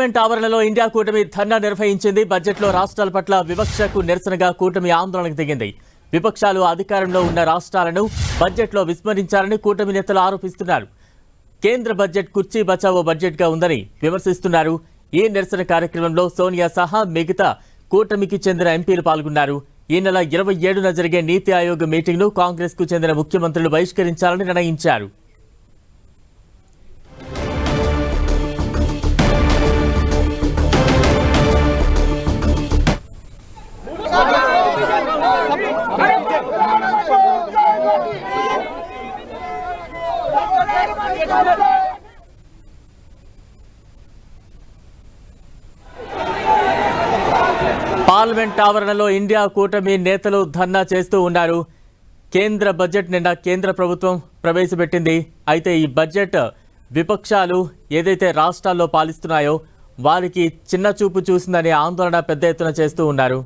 Parliament ఆవరణలో India కూటమి ధర్నా నిర్వహించింది. బడ్జెట్లో రాష్ట్రాల పట్ల వివక్షకు నిరసనగా కూటమి ఆందోళనకు దిగింది. విపక్షాలు అధికారంలో ఉన్న రాష్ట్రాలను బడ్జెట్లో విస్మరించారని కూటమి నేతలు ఆరోపిస్తున్నారు. కేంద్ర బడ్జెట్ కుర్చీ బచావో బడ్జెట్గా ఉందని విమర్శిస్తున్నారు. ఈ నిరసన కార్యక్రమంలో సోనియా సహా మిగతా కూటమికి చెందిన ఎంపీలు పాల్గొన్నారు. ఈ నెల ఇరవై ఏడున జరిగే నీతి ఆయోగ్ మీటింగ్ను కాంగ్రెస్కు చెందిన ముఖ్యమంత్రులు బహిష్కరించాలని నిర్ణయించారు. పార్లమెంట్ ఆవరణలో ఇండియా కూటమి నేతలు ధర్నా చేస్తూ ఉన్నారు. కేంద్ర బడ్జెట్ నిన్న కేంద్ర ప్రభుత్వం ప్రవేశపెట్టింది. అయితే ఈ బడ్జెట్ విపక్షాలు ఏదైతే రాష్ట్రాల్లో పాలిస్తున్నాయో వారికి చిన్న చూపు చూసిందని ఆందోళన పెద్ద ఎత్తున చేస్తూ ఉన్నారు.